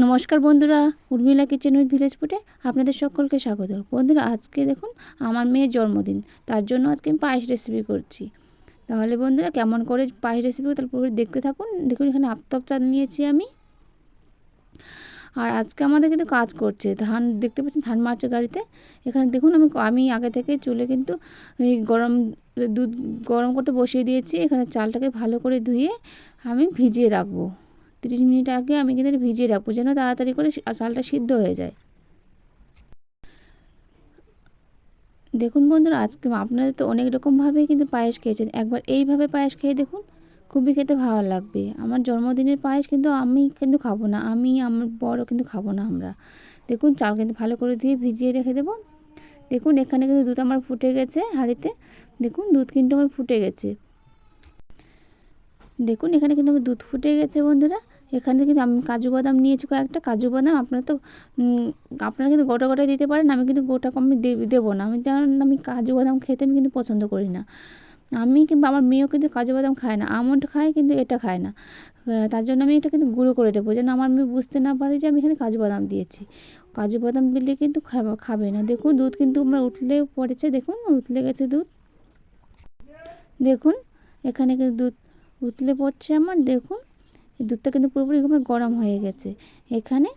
নমস্কার বন্ধুরা, Urmila kitchen with village ফুটে আপনাদের সকলকে স্বাগত। বন্ধুরা, আজকে দেখুন আমার মেয়ের জন্মদিন, তার জন্য আজকে আমি পায়েস রেসিপি করছি। তাহলে বন্ধুরা, কেমন করে পায়েস রেসিপি তাহলে পুরো দেখতে থাকুন। দেখুন, এখানে আফতাব চাল নিয়েছি আমি। আর আজকে আমাদের কিন্তু কাজ করছে, ধান দেখতে পাচ্ছেন ধান মারছে গাড়িতে। এখানে দেখুন, আমি আমি আগে থেকে চুলে কিন্তু গরম, দুধ গরম করতে বসিয়ে দিয়েছি। এখানে চালটাকে ভালো করে ধুয়ে আমি ভিজিয়ে রাখব। তিরিশ মিনিট আগে আমি কিন্তু ভিজিয়ে রাখব, যেন তাড়াতাড়ি করে চালটা সিদ্ধ হয়ে যায়। দেখুন বন্ধুরা, আজকে আপনাদের তো অনেক রকমভাবেই কিন্তু পায়েস খেয়েছেন। একবার এইভাবে পায়েস খেয়ে দেখুন, খুবই খেতে ভালো লাগবে। আমার জন্মদিনের পায়েস কিন্তু আমি কিন্তু খাব না, আমি, আমার বড় কিন্তু খাব না আমরা। দেখুন, চাল কিন্তু ভালো করে দিয়ে ভিজিয়ে রেখে দেবো। দেখুন, এখানে কিন্তু দুধ আমার ফুটে গেছে হাঁড়িতে। দেখুন, দুধ কিন্তু আমার ফুটে গেছে। দেখুন, এখানে কিন্তু আমার দুধ ফুটে গেছে বন্ধুরা। এখানে কিন্তু আমি কাজু বাদাম নিয়েছি কয়েকটা। কাজু বাদাম আপনারা তো আপনারা কিন্তু গোটা গোটা দিতে পারেন, আমি কিন্তু গোটা আমি দেবো না। আমি কারণ আমি কাজু বাদাম খেতে আমি কিন্তু পছন্দ করি না। আমি কিংবা আমার মেয়েও কিন্তু কাজু বাদাম খায় না। আমন্ড খায় কিন্তু এটা খায় না। তার জন্য আমি এটা কিন্তু গুঁড়ো করে দেবো, যেন আমার মেয়ে বুঝতে না পারে যে আমি এখানে কাজু বাদাম দিয়েছি। কাজু বাদাম দিলে কিন্তু খাবে না। দেখুন, দুধ কিন্তু আমার উঠলে পড়েছে। দেখুন, উতলে গেছে দুধ। দেখুন, এখানে কিন্তু দুধ উতলে পড়ছে আমার, দেখুন। এই দুধটা কিন্তু পুরোপুরি গরম হয়ে গেছে। এখানে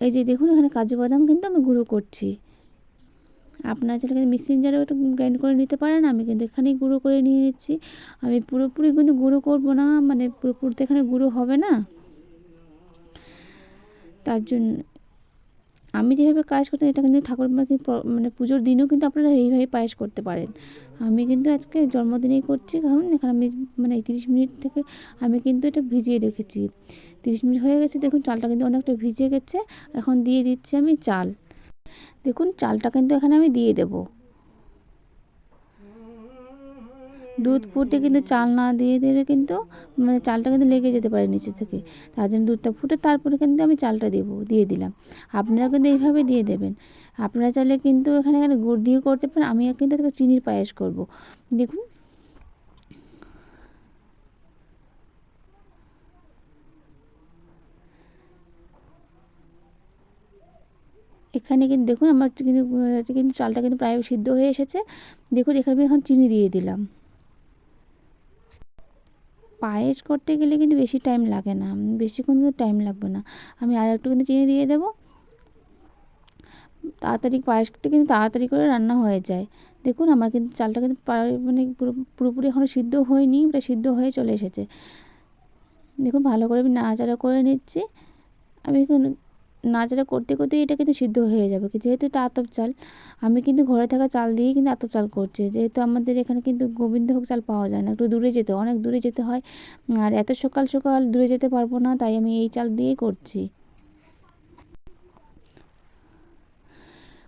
এই যে দেখুন, এখানে কাজু বাদাম কিন্তু আমি গুঁড়ো করছি। আপনারা চাইলে কিন্তু মিক্সিং জারেও একটু গ্রাইন্ড করে নিতে পারেন, আমি কিন্তু এখানেই গুঁড়ো করে নিয়ে নিচ্ছি। আমি পুরোপুরি কিন্তু গুঁড়ো করব না মানে পুরোপুরি তো এখানে গুঁড়ো হবে না। তার জন্য আমি যেভাবে কাজ করতাম, এটা কিন্তু ঠাকুর মানে পুজোর দিনও কিন্তু আপনারা এইভাবে পায়েস করতে পারেন। আমি কিন্তু আজকে জন্মদিনেই করছি, কারণ এখানে আমি মানে তিরিশ মিনিট থেকে আমি কিন্তু এটা ভিজিয়ে রেখেছি। তিরিশ মিনিট হয়ে গেছে, দেখুন চালটা কিন্তু অনেকটা ভিজে গেছে, এখন দিয়ে দিচ্ছি আমি চাল। দেখুন, চালটা কিন্তু এখানে আমি দিয়ে দেবো। দুধ ফুটে কিন্তু চাল না দিয়ে দিলে কিন্তু মানে চালটা কিন্তু লেগে যেতে পারে নিচে থেকে। তার জন্য দুধটা ফুটে তারপরে কিন্তু আমি চালটা দেবো, দিয়ে দিলাম। আপনারা কিন্তু এইভাবে দিয়ে দেবেন। আপনারা চাইলে কিন্তু এখানে এখানে গুড় দিয়ে করতে পারেন। আমি কিন্তু চিনির পায়েস করব। দেখুন। এখানে কিন্তু দেখুন, আমার কিন্তু কিন্তু চালটা কিন্তু প্রায় সিদ্ধ হয়ে এসেছে। দেখুন, এখানে আমি এখন চিনি দিয়ে দিলাম। পায়েস করতে গেলে কিন্তু বেশি টাইম লাগে না। বেশিক্ষণ কিন্তু টাইম লাগবে না। আমি আর একটু কিন্তু চিনি দিয়ে দেবো। তাড়াতাড়ি পায়েসটা কিন্তু তাড়াতাড়ি করে রান্না হয়ে যায়। দেখুন, আমার কিন্তু চালটা কিন্তু মানে পুরো, পুরোপুরি এখনও সিদ্ধ হয়নি ওটা সিদ্ধ হয়ে চলে এসেছে। দেখুন, ভালো করে আমি নাড়াচাড়া করে নিচ্ছি। আমি নাড়াচাড়া করতে করতেই এটা কিন্তু সিদ্ধ হয়ে যাবে। যেহেতু এটা আতপ চাল, আমি কিন্তু ঘরে থাকা চাল দিয়েই কিন্তু আতপ চাল করছি। যেহেতু আমাদের এখানে কিন্তু গোবিন্দভোগ চাল পাওয়া যায় না, একটু দূরে যেতে, অনেক দূরে যেতে হয়। আর এত সকাল সকাল দূরে যেতে পারব না, তাই আমি এই চাল দিয়েই করছি।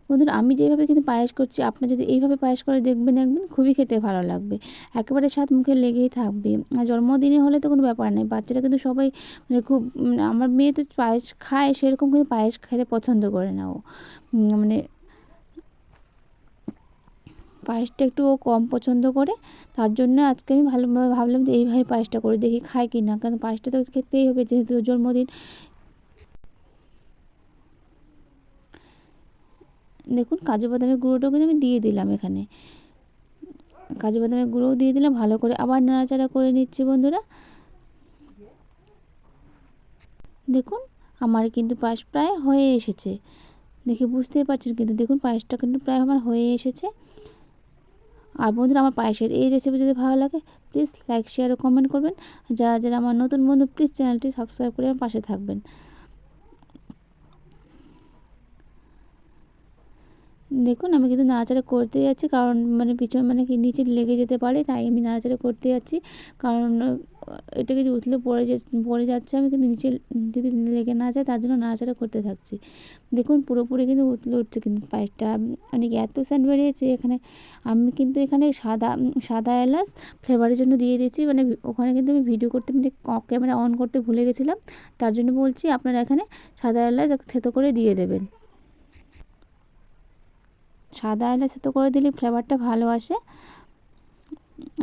বন্ধুরা, আমি যেভাবে কিন্তু পায়েস করছি আপনার যদি এইভাবে পায়েস করে দেখবেন একদিন খুবই খেতে ভালো লাগবে। একেবারে স্বাদ মুখে লেগেই থাকবে। আর জন্মদিনে হলে তো কোনো ব্যাপার নেই, বাচ্চারা কিন্তু সবাই মানে খুব মানে আমার মেয়ে তো পায়েস খায়, সেরকম কিন্তু পায়েস খেতে পছন্দ করে না ও। মানে পায়েসটা একটু ও কম পছন্দ করে, তার জন্য আজকে আমি ভালোভাবে ভাবলাম যে এইভাবে পায়েসটা করে দেখি খায় কি না কারণ পায়েসটা তো খেতেই হবে, যেহেতু জন্মদিন দেখুন কাজু বাদামের গুঁড়োটাও কিন্তু আমি দিয়ে দিলাম এখানে। কাজু বাদামের গুঁড়োও দিয়ে দিলাম, ভালো করে আবার নাড়াচাড়া করে নিচ্ছি বন্ধুরা। দেখুন, আমার কিন্তু পায়েস প্রায় হয়ে এসেছে। দেখে বুঝতেই পারছেন কিন্তু, দেখুন পায়েসটা কিন্তু প্রায় আমার হয়ে এসেছে। আর বন্ধুরা, আমার পায়েসের এই রেসিপি যদি ভালো লাগে প্লিজ লাইক শেয়ার ও কমেন্ট করবেন যারা যারা আমার নতুন বন্ধু প্লিজ চ্যানেলটি সাবস্ক্রাইব করে আমার পাশে থাকবেন। দেখুন, আমি কিন্তু নাড়াচাড়া করতে যাচ্ছি কারণ মানে পিছন মানে কি নিচে লেগে যেতে পারে, তাই আমি নাড়াচাড়া করতে যাচ্ছি। কারণ এটা যদি উঠলে পড়ে যে, পড়ে যাচ্ছে, আমি কিন্তু নিচে যদি লেগে না যায়, তার জন্য নাড়াচাড়া করতে থাকছি। দেখুন, পুরোপুরি কিন্তু উতলে উঠছে কিন্তু পায়েসটা। মানে এত স্যান্ড বেরিয়েছে এখানে। আমি কিন্তু এখানে সাদা সাদা এলাচ ফ্লেভারের জন্য দিয়ে দিয়েছি। মানে ওখানে কিন্তু আমি ভিডিও করতে মানে ক্যামেরা অন করতে ভুলে গেছিলাম। তার জন্য বলছি, আপনারা এখানে সাদা এলাচ থেতো করে দিয়ে দেবেন। সাদা এলাচ এত করে দিলে ফ্লেভারটা ভালো আসে।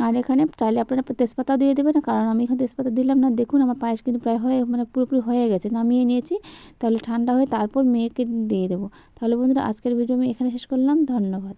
আর এখানে চাইলে আপনারা তেজপাতা দিয়ে দেবেন, কারণ আমি এখানে তেজপাতা দিলাম না। দেখুন, আমার পায়েস কিন্তু প্রায় হয়ে মানে পুরোপুরি হয়ে গেছে। নামিয়ে নিয়েছি, তাহলে ঠান্ডা হয়ে তারপর মেয়েকে দিয়ে দেবো। তাহলে বন্ধুরা, আজকের ভিডিও আমি এখানে শেষ করলাম। ধন্যবাদ।